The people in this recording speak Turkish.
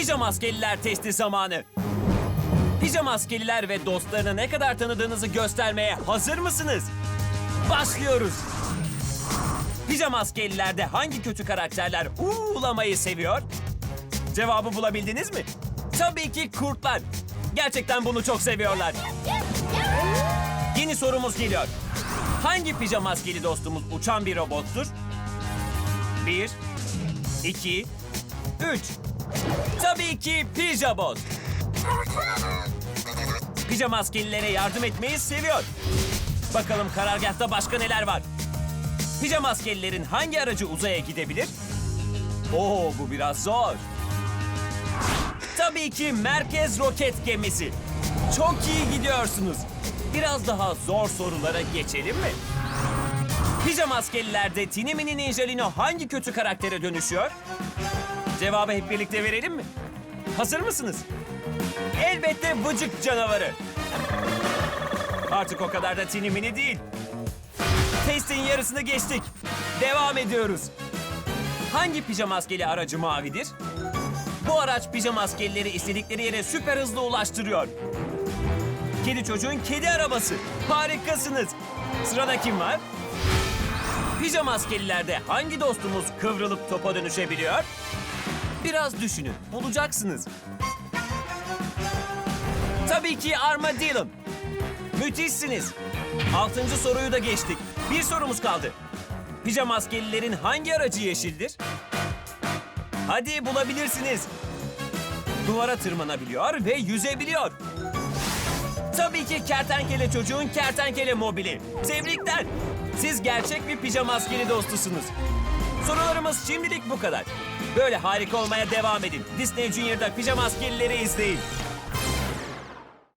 Pijama askeriler testi zamanı. Pijama askeriler ve dostlarını ne kadar tanıdığınızı göstermeye hazır mısınız? Başlıyoruz. Pijama askerlerde hangi kötü karakterler uğulamayı seviyor? Cevabı bulabildiniz mi? Tabii ki kurtlar. Gerçekten bunu çok seviyorlar. Yeni sorumuz geliyor. Hangi pijama askeri dostumuz uçan bir robottur? Bir, iki, üç. Tabii ki pijabot. Pijama askerlere yardım etmeyi seviyor. Bakalım karargahta başka neler var? Pijama askerlerin hangi aracı uzaya gidebilir? Oo bu biraz zor. Tabii ki merkez roket gemisi. Çok iyi gidiyorsunuz. Biraz daha zor sorulara geçelim mi? Pijama askerlerde Tini Mini Ninjalino hangi kötü karaktere dönüşüyor? Cevabı hep birlikte verelim mi? Hazır mısınız? Elbette vıcık canavarı. Artık o kadar da Tini Mini değil. Testin yarısını geçtik. Devam ediyoruz. Hangi pijama askeri aracı mavidir? Bu araç pijama askerleri istedikleri yere süper hızlı ulaştırıyor. Kedi çocuğun kedi arabası. Harikasınız. Sırada kim var? Pijama askerlerde hangi dostumuz kıvrılıp topa dönüşebiliyor? Biraz düşünün, bulacaksınız. Tabii ki Armadillo. Müthişsiniz. Altıncı soruyu da geçtik. Bir sorumuz kaldı. Pijama askerilerin hangi aracı yeşildir? Hadi bulabilirsiniz. Duvara tırmanabiliyor ve yüzebiliyor. Tabii ki kertenkele çocuğun kertenkele mobili. Tebrikler. Siz gerçek bir pijama askeri dostusunuz. Sorularımız şimdilik bu kadar. Böyle harika olmaya devam edin. Disney Junior'da pijama askerileri izleyin.